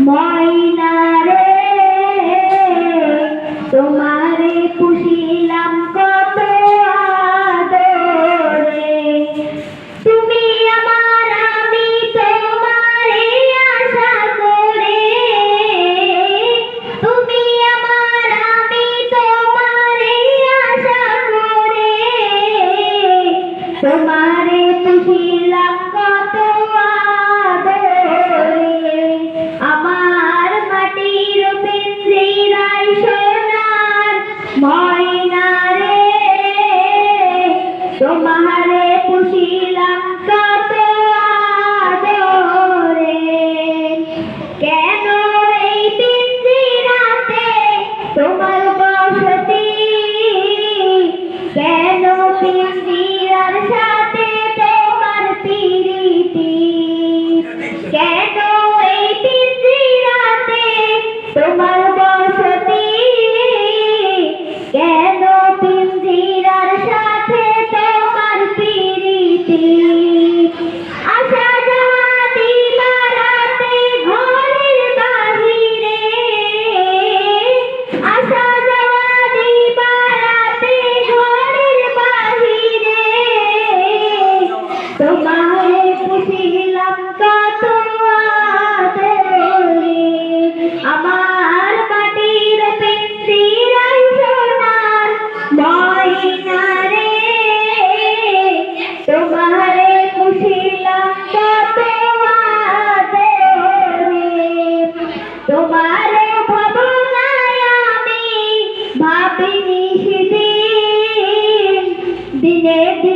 ময়না রে তোমারে পুষিলাম কত আদরে। তুমি আমার, আমি তোমারে আশা করে। তুমি আমার, আমি তোমারে আশা করে। তোমারে পুষিলাম ময়না রে তোমারে পুষিল পিঞ্জিরার সাথে তোমার পিরিতি। AD